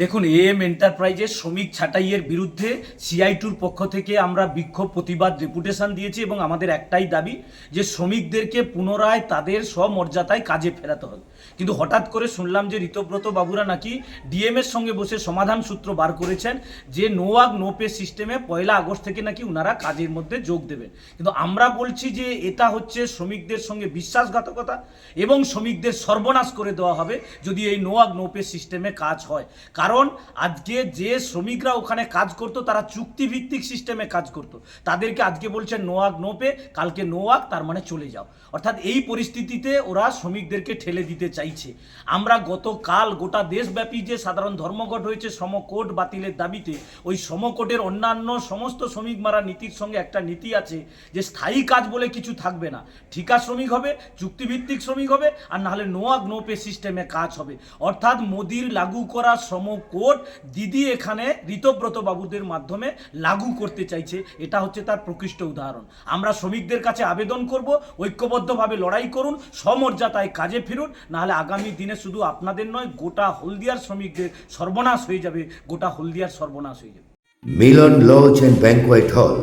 দেখুন এম এন্টারপ্রাইজের শ্রমিক ছাঁটাইয়ের বিরুদ্ধে সিআই টুর পক্ষ থেকে আমরা বিক্ষোভ, প্রতিবাদ ডেপুটেশন দিয়েছি এবং আমাদের একটাই দাবি যে শ্রমিকদেরকে পুনরায় তাদের স্বমর্যাদায় কাজে ফেরাতে হবে। কিন্তু হঠাৎ করে শুনলাম যে ঋতব্রত বাবুরা নাকি ডিএম এর সঙ্গে বসে সমাধান সূত্র বার করেছেন যে নো ওয়াক নো পে সিস্টেমে পয়লা আগস্ট থেকে নাকি ওনারা কাজের মধ্যে যোগ দেবেন। কিন্তু আমরা বলছি যে এটা হচ্ছে শ্রমিকদের সঙ্গে বিশ্বাসঘাতকতা এবং শ্রমিকদের সর্বনাশ করে দেওয়া হবে যদি এই নো ওয়াক নো পে সিস্টেমে কাজ হয়। কারণ আজকে যে শ্রমিকরা ওখানে কাজ করতো, তারা চুক্তিভিত্তিক সিস্টেমে কাজ করতো। তাদেরকে আজকে বলছেন নো ওয়াক নো পে, কালকে নো ওয়াক তার মানে চলে যাও। অর্থাৎ এই পরিস্থিতিতে ওরা শ্রমিকদেরকে ঠেলে দিতে চাইছে। আমরা গতকাল গোটা দেশব্যাপী যে সাধারণ ধর্মঘট হয়েছে, সমকোট বাতিলের দাবিতে, ওই সমকোটের অন্যান্য সমস্ত শ্রমিক মারা নীতির সঙ্গে একটা নীতি আছে যে স্থায়ী কাজ বলে কিছু থাকবে না। ঠিকা শ্রমিক হবে, চুক্তিভিত্তিক শ্রমিক হবে, আর নাহলে নোয়াক নো পে সিস্টেমে কাজ হবে। অর্থাৎ মোদির লাগু করা শ্রমকোড দিদি এখানে ঋতব্রত বাবুদের মাধ্যমে লাগু করতে চাইছে। এটা হচ্ছে তার প্রকৃষ্ট উদাহরণ। আমরা শ্রমিকদের কাছে আবেদন করব, ঐক্যবদ্ধভাবে লড়াই করুন সমর্যাদায় কাজে ফিরুন, নাহলে আগামী দিনে শুধু আপনাদের নয়, গোটা হলদিয়ার শ্রমিকদের সর্বনাশ হয়ে যাবে, গোটা হলদিয়ার সর্বনাশ হয়ে যাবে। মিলন লজ অ্যান্ড ব্যাংকোয়েট হল,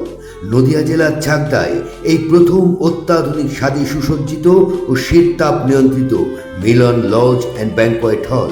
নদিয়া জেলার চাকদায় এই প্রথম অত্যাধুনিক স্বাদে সুসজ্জিত ও শীততাপ নিয়ন্ত্রিত মিলন লজ অ্যান্ড ব্যাংকোয়েট হল।